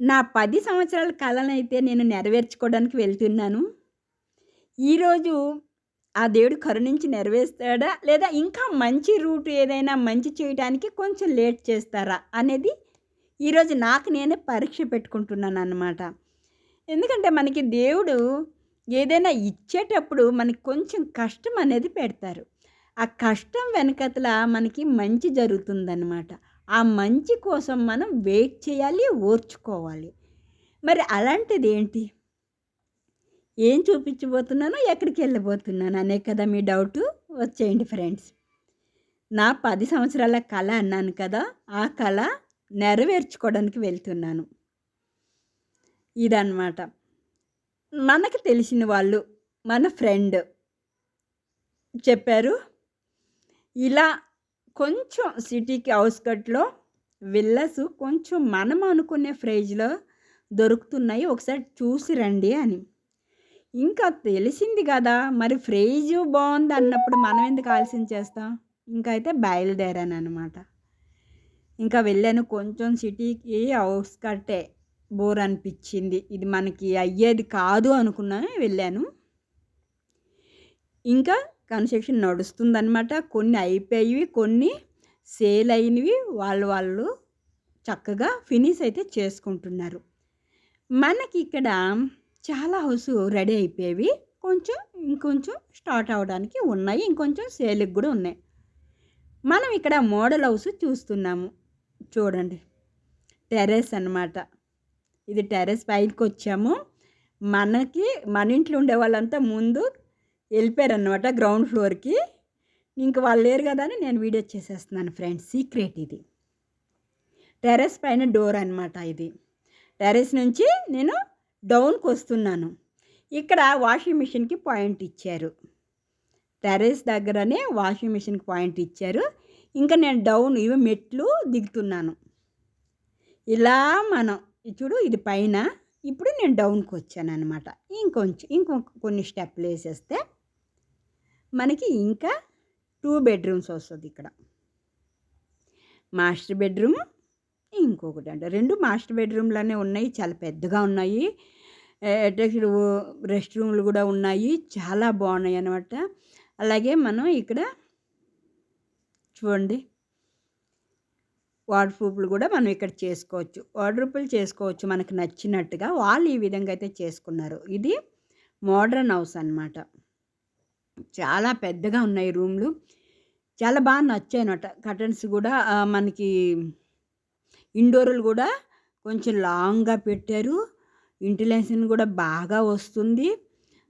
నా పది సంవత్సరాల కలనైతే నేను నెరవేర్చుకోవడానికి వెళ్తున్నాను. ఈరోజు ఆ దేవుడు కరుణించి నెరవేరుస్తాడా? లేదా ఇంకా మంచి రూట్ ఏదైనా మంచి చేయటానికి కొంచెం లేట్ చేస్తారా? అనేది ఈరోజు నాకు నేనే పరీక్ష పెట్టుకుంటున్నాను అన్నమాట ఎందుకంటే మనకి దేవుడు ఏదైనా ఇచ్చేటప్పుడు మనకి కొంచెం కష్టం అనేది పెడతారు. ఆ కష్టం వెనకతల మనకి మంచి జరుగుతుందనమాట. ఆ మంచి కోసం మనం వెయిట్ చేయాలి, ఓర్చుకోవాలి. మరి అలాంటిదేంటి? ఏం చూపించిపోతున్నానో ఎక్కడికి వెళ్ళబోతున్నాను అనే కదా మీ డౌటు? వచ్చేయండి ఫ్రెండ్స్. నా పది సంవత్సరాల కళ అన్నాను కదా! ఆ కళ నెరవేర్చుకోవడానికి వెళ్తున్నాను. ఇదన్నమాట మనకు తెలిసిన వాళ్ళు, మన ఫ్రెండ్ చెప్పారు. ఇలా కొంచెం సిటీకి ఔట్‌స్కట్‌లో విల్లస్ కొంచెం మనం అనుకునే ఫ్రేజ్లో దొరుకుతున్నాయి. ఒకసారి చూసి రండి అని. ఇంకా తెలిసింది కదా మరి ఫ్రేజ్ బాగుంది అన్నప్పుడు మనం ఎందుకు ఆలస్యం చేస్తాం? ఇంకైతే బయలుదేరాననమాట. ఇంకా వెళ్ళాను కొంచెం సిటీకి ఔట్‌స్కట్టే బోర్ అనిపించింది ఇది మనకి అయ్యేది కాదు అనుకున్నాను వెళ్ళాను. ఇంకా కన్‌స్ట్రక్షన్ నడుస్తుందనమాట. కొన్ని అయిపోయి కొన్ని సేల్ అయినవి వాళ్ళు వాళ్ళు చక్కగా ఫినిష్ అయితే చేసుకుంటున్నారు. మనకి ఇక్కడ చాలా హౌస్ రెడీ అయిపోయేవి. కొంచెం ఇంకొంచెం స్టార్ట్ అవ్వడానికి ఉన్నాయి. ఇంకొంచెం సేల్‌కి కూడా ఉన్నాయి. మనం ఇక్కడ మోడల్ హౌస్ చూస్తున్నాము. చూడండి. టెర్రస్ అనమాట. ఇది టెర్రస్ పైకొచ్చాము. మనకి మన ఇంట్లో ఉండే వాళ్ళంతా ముందు వెళ్ళిపోయారనమాట గ్రౌండ్ ఫ్లోర్‌కి. ఇంక వాళ్ళు లేరు కదా అని నేను వీడియో చేసేస్తున్నాను ఫ్రెండ్స్. సీక్రెట్ ఇది. టెర్రస్ పైన డోర్ అనమాట ఇది. టెర్రస్ నుంచి నేను డౌన్కి వస్తున్నాను ఇక్కడ వాషింగ్ మిషన్‌కి పాయింట్ ఇచ్చారు. టెర్రస్ దగ్గరనే వాషింగ్ మిషన్‌కి పాయింట్ ఇచ్చారు. ఇంకా నేను డౌన్ ఇవి మెట్లు దిగుతున్నాను. ఇలా మనం చూడు ఇది పైన. ఇప్పుడు నేను డౌన్కి వచ్చాను అనమాట ఇంకొంచెం ఇంకొ కొన్ని స్టెప్లు వేసేస్తే మనకి ఇంకా టూ బెడ్‌రూమ్స్ వస్తుంది ఇక్కడ మాస్టర్ బెడ్‌రూమ్ ఇంకొకటి అంట రెండు మాస్టర్ బెడ్రూమ్లోనే ఉన్నాయి. చాలా పెద్దగా ఉన్నాయి. అటాచ్డ్ రెస్ట్ రూమ్‌లు కూడా ఉన్నాయి. చాలా బాగున్నాయి అనమాట అలాగే మనం ఇక్కడ చూడండి. వాటర్ ప్రూఫ్లు కూడా మనం ఇక్కడ చేసుకోవచ్చు. వాటర్ ప్రూఫ్లు చేసుకోవచ్చు మనకు నచ్చినట్టుగా. వాళ్ళు ఈ విధంగా అయితే చేసుకున్నారు. ఇది మోడర్న్ హౌస్ అనమాట. చాలా పెద్దగా ఉన్నాయి రూమ్‌లు. చాలా బాగా నచ్చాయనమాట. కర్టెన్స్ కూడా మనకి ఇండోర్‌లు కూడా కొంచెం లాంగ్‌గా పెట్టారు. వెంటిలేషన్ కూడా బాగా వస్తుంది.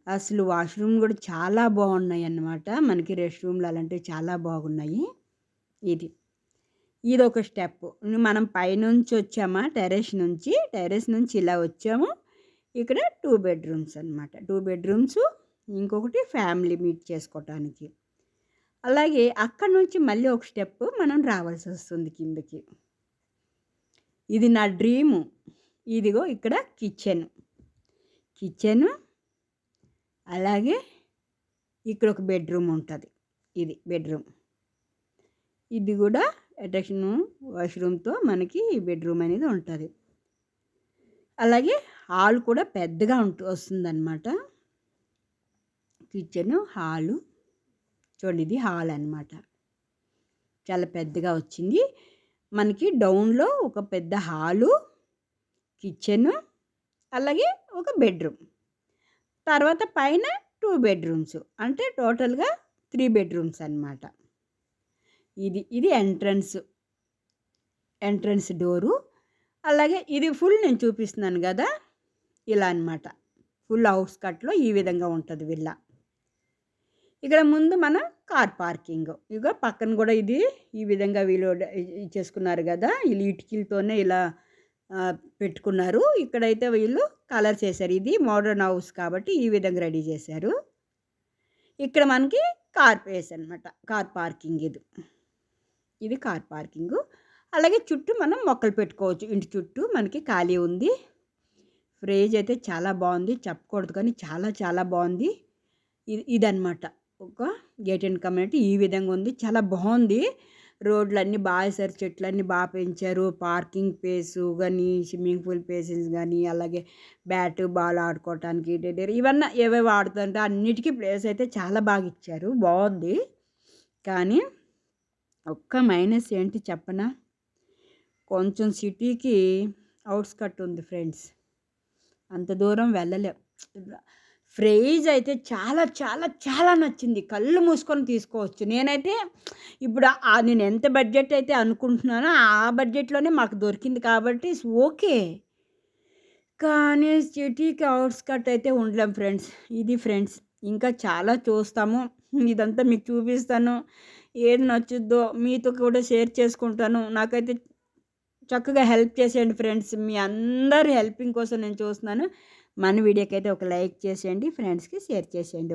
అసలు వాష్‌రూమ్ కూడా చాలా బాగున్నాయి అన్నమాట మనకి రెస్ట్ రూమ్‌లు అలాంటివి చాలా బాగున్నాయి. ఇది. ఇది ఒక స్టెప్. మనం పైనుంచి వచ్చామా టెర్రస్ నుంచి. టెర్రస్ నుంచి ఇలా వచ్చాము. ఇక్కడ టూ బెడ్‌రూమ్స్ అనమాట. టూ బెడ్‌రూమ్స్ ఇంకొకటి ఫ్యామిలీ మీట్ చేసుకోవటానికి. అలాగే అక్కడి నుంచి మళ్ళీ ఒక స్టెప్ మనం రావాల్సి వస్తుంది కిందకి. ఇది నా డ్రీము. ఇదిగో ఇక్కడ కిచెన్. కిచెను అలాగే ఇక్కడ ఒక బెడ్‌రూమ్ ఉంటుంది ఇది బెడ్‌రూమ్. ఇది కూడా అటాచ్‌ను వాష్‌రూమ్‌తో మనకి ఈ బెడ్‌రూమ్ అనేది ఉంటుంది అలాగే హాల్ కూడా పెద్దగా ఉంటు వస్తుందనమాట. Kitchen, hall. చూడండి ఇది హాల్ అనమాట. చాలా పెద్దగా వచ్చింది. మనకి డౌన్‌లో ఒక పెద్ద హాలు, కిచెను, అలాగే ఒక బెడ్‌రూమ్. తర్వాత పైన టూ బెడ్‌రూమ్స్. అంటే టోటల్‌గా త్రీ బెడ్‌రూమ్స్ అనమాట. ఇది ఇది ఎంట్రన్స్. Entrance door. అలాగే ఇది ఫుల్ నేను చూపిస్తున్నాను కదా ఇలా అనమాట. ఫుల్ ఔట్‌స్కట్‌లో ఈ విధంగా ఉంటుంది విల్లా. ఇక్కడ ముందు మన కార్ పార్కింగ్. ఇక పక్కన కూడా ఇది ఈ విధంగా వీళ్ళు చేసుకున్నారు ఇచ్చేసుకున్నారు వీళ్ళు ఇటుకలతోనే ఇలా పెట్టుకున్నారు. ఇక్కడైతే వీళ్ళు కలర్స్ చేశారు ఇది మోడర్న్ హౌస్ కాబట్టి ఈ విధంగా రెడీ చేశారు. ఇక్కడ మనకి కార్ ప్లేస్ అనమాట. కార్ పార్కింగ్ ఇది. ఇది కార్ పార్కింగ్ అలాగే చుట్టూ మనం మొక్కలు పెట్టుకోవచ్చు. ఇంటి చుట్టూ మనకి ఖాళీ ఉంది. ఫ్రేజ్ అయితే చాలా బాగుంది చెప్పకూడదు కానీ చాలా చాలా బాగుంది ఇది ఇదనమాట. ఒక గేట్ అండ్ కమ్యూనిటీ ఈ విధంగా ఉంది. చాలా బాగుంది. రోడ్లన్నీ బాగా వేశారు. చెట్లన్నీ బాగా పెంచారు. పార్కింగ్ ప్లేసు కానీ స్విమ్మింగ్ పూల్ ప్లేసెస్ కానీ అలాగే బ్యాట్ బాల్ ఆడుకోవటానికి ఇవన్నీ ఏవేవి ఆడుతుంటే అన్నిటికీ ప్లేస్ అయితే చాలా బాగా ఇచ్చారు. బాగుంది. కానీ ఒక్క మైనస్ ఏంటి చెప్పనా? కొంచెం సిటీకి అవుట్స్కట్ ఉంది ఫ్రెండ్స్. అంత దూరం వెళ్ళలేం. ఫ్రైజ్ అయితే చాలా చాలా చాలా నచ్చింది. కళ్ళు మూసుకొని తీసుకోవచ్చు. నేనైతే ఇప్పుడు నేను ఎంత బడ్జెట్ అయితే అనుకుంటున్నానో ఆ బడ్జెట్లోనే మాకు దొరికింది కాబట్టి ఓకే. కానీ సిటీకి అవుట్స్కట్ అయితే ఉండలేం ఫ్రెండ్స్. ఇది ఫ్రెండ్స్ ఇంకా చాలా చూస్తాము. ఇదంతా మీకు చూపిస్తాను. ఏది నచ్చుద్దో మీతో కూడా షేర్ చేసుకుంటాను. నాకైతే చక్కగా హెల్ప్ చేసేయండి ఫ్రెండ్స్. మీ అందరి హెల్పింగ్ కోసం నేను చూస్తున్నాను. మన వీడియోకి అయితే ఒక లైక్ చేసేయండి ఫ్రెండ్స్కి షేర్ చేసేయండి.